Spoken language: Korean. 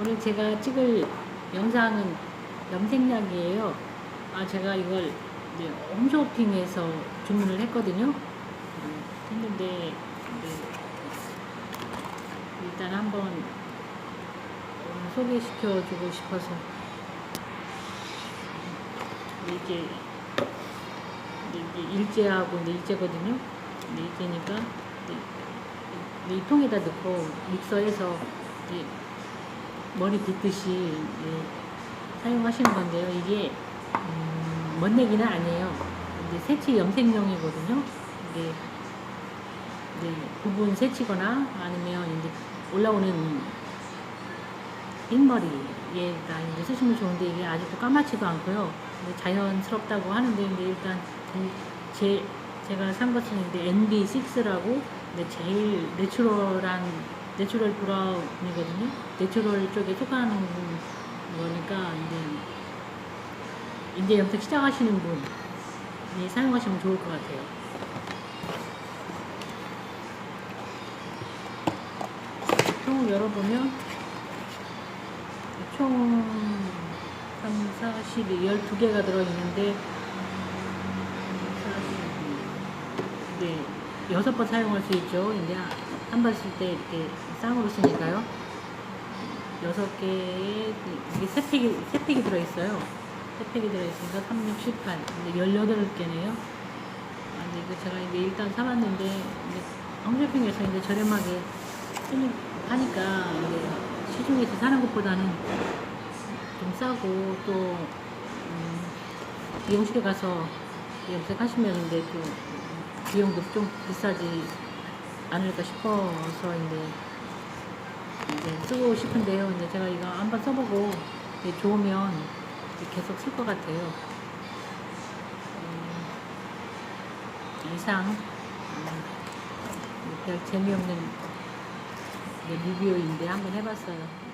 오늘 제가 찍을 영상은 염색약이에요. 아, 제가 이걸 이제 홈쇼핑에서 주문을 했거든요. 음, 했는데, 네, 일단 한번 소개시켜주고 싶어서. 이게, 이게 일제하고 이제 일제거든요. 근데 일제니까 이 통에다 넣고 믹서해서 머리 빗듯이 이제 사용하시는 건데요. 이게 음, 멋내기는 아니에요. 이제 세치 염색용이거든요. 이게 이제 부분 세치거나 아니면 이제 올라오는 흰머리에다 이제 쓰시면 좋은데 이게 아직도 까맣지도 않고요. 뭐 자연스럽다고 하는데 근데 일단 제 제가 산 것은 이제 NB6라고 근데 제일 내추럴한 내추럴 브라운이거든요. 내추럴 쪽에 속하는 거니까 이제 이제 염색 시작하시는 분이 사용하시면 좋을 것 같아요. 통을 열어보면 총 3, 4, 12, 12개가 들어있는데 네, 여섯 번 사용할 수 있죠. 이제 한 번 쓸 때 이렇게 쌍으로 쓰니까요. 여섯 개에 이게 세 팩이 세 팩이 들어 있어요. 세 팩이 들어 있으니까 3, 6, 18. 이제 18개네요. 아, 근데 이거 제가 이제 일단 사 봤는데 이제 홈쇼핑에서 이제 저렴하게 하니까 이제 시중에서 사는 것보다는 좀 싸고 또 음, 미용실에 가서 염색하시면 이제 또 비용도 좀 비싸지 않을까 싶어서 이제, 이제 쓰고 싶은데요. 이제 제가 이거 한번 써보고 좋으면 계속 쓸 것 같아요. 음, 이상 음, 별 재미없는 리뷰인데 한번 해봤어요.